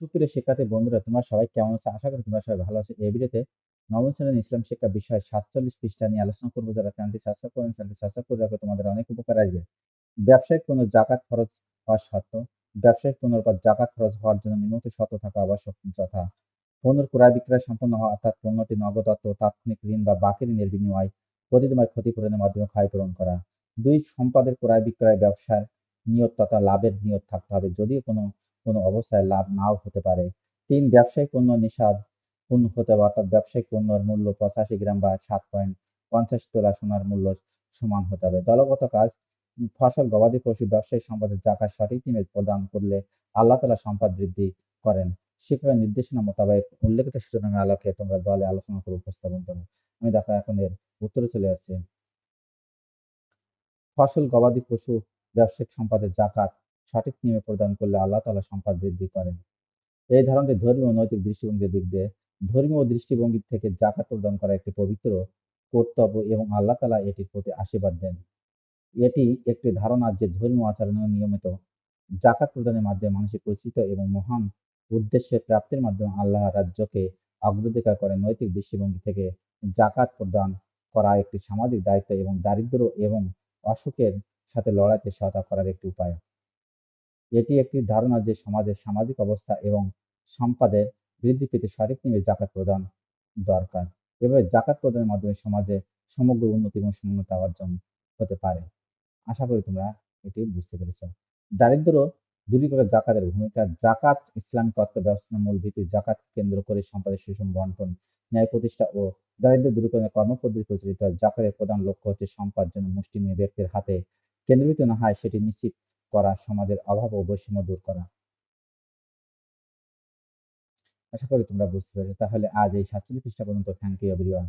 সুপ্রিয় শিক্ষার্থী বন্ধুরা, তোমরা সবাই কেমন আছো? আশা করি তোমরা সবাই ভালো আছো। এই ভিডিওতে নবম শ্রেণির ইসলাম শিক্ষা বিষয় সাতচল্লিশ পৃষ্ঠা নিয়ে আলোচনা করব। যারা চ্যানেলটি সাবস্ক্রাইব করেন চ্যানেলটি সাবস্ক্রাইব করে রাখবে তোমাদের অনেক উপকার আসবে। ব্যবসায়িক কোনো জাকাত খরচ হওয়ার শর্ত ব্যবসায়িক পণ্যের উপর জাকাত খরচ হওয়ার জন্য নিম্নোক্ত শর্ত থাকা আবশ্যক যথা। পণ্যের ক্রয় বিক্রয় সম্পন্ন হওয়া, অর্থাৎ পণ্যটি নগদত্ত তাৎক্ষণিক ঋণ বা বাকি ঋণের বিনিময় প্রতিদিনময় ক্ষতিপূরণের মাধ্যমে ক্ষয়পূরণ করা। দুই, সম্পদের ক্রয় বিক্রয় ব্যবসার নিয়ত তথা লাভের নিয়ত থাকতে হবে। যদিও কোনো কোনো অবস্থায় লাভ নাও হতে পারে। তিন, ব্যবসায়িক পণ্য নিষাদ পূর্ণ হতে হবে অর্থাৎ ব্যবসায়িক পণ্যের মূল্য পঁচাশি গ্রাম বা সাত পয়েন্ট পঞ্চাশ তোলা সোনার মূল্য সমান হতে হবে। দলগত কাজ, ফসল, গবাদি পশু, ব্যবসায়িক সম্পদের জাকাত সঠিক নিমে প্রদান করলে আল্লাহ তালা সম্পদ বৃদ্ধি করেন। শিক্ষকের নির্দেশনা মোতাবেক উল্লেখিত শিরোনামের আলোকে তোমরা দলে আলোচনা করে, উপস্থাপন করো। আমি দেখো এখন এর উত্তরে চলে আসছি। ফসল, গবাদি পশু, ব্যবসায়িক সম্পদের জাকাত সঠিক নিয়মে প্রদান করলে আল্লাহ তালা সম্পদ বৃদ্ধি করেন। এই ধারণাটি ধর্মীয় নৈতিক দৃষ্টিভঙ্গির দিক দিয়ে ধর্মীয় দৃষ্টিভঙ্গি থেকে জাকাত প্রদান করা একটি পবিত্র কর্তব্য এবং আল্লাহ তালা এটির প্রতি আশীর্বাদ দেন। এটি একটি ধারণা যে ধর্মীয় আচরণ নিয়মিত জাকাত প্রদানের মাধ্যমে মানুষের পরিচিত এবং মহান উদ্দেশ্যে প্রাপ্তির মাধ্যমে আল্লাহ রাজ্যকে অগ্রাধিকার করে নৈতিক দৃষ্টিভঙ্গি থেকে জাকাত প্রদান করা একটি সামাজিক দায়িত্ব এবং দারিদ্র এবং অসুখের সাথে লড়াইতে সহায়তা করার একটি উপায়। এটি একটি ধারণা যে সমাজের সামাজিক অবস্থা এবং সম্পাদের বৃদ্ধি পেতে সঠিক নিয়ে জাকাত প্রদান দরকার। এভাবে জাকাত প্রদানের মাধ্যমে সমাজে সমগ্র উন্নতি এবং সমন্বতা অর্জন হতে পারে। আশা করি তোমরা এটি বুঝতে পেরেছ। দারিদ্র দূরীকরণ জাকাতের ভূমিকা। জাকাত ইসলামিক অর্থ ব্যবস্থার মূল ভিত্তি জাকাত কেন্দ্র করে সম্পদের সুষম বন্টন, ন্যায় প্রতিষ্ঠা ও দারিদ্র দূরীকরণের কর্মপদ্ধতি প্রচলিত। জাকাতের প্রধান লক্ষ্য হচ্ছে সম্পদ যেন মুষ্টিমেয় ব্যক্তির হাতে কেন্দ্রীভূত না হয়, সেটি নিশ্চিত করা, সমাজের অভাব ও বৈষম্য দূর করা। আশা করি তোমরা বুঝতে পেরেছ। তাহলে আজ এই সাতচল্লিশ পৃষ্ঠা পর্যন্ত। Thank you everyone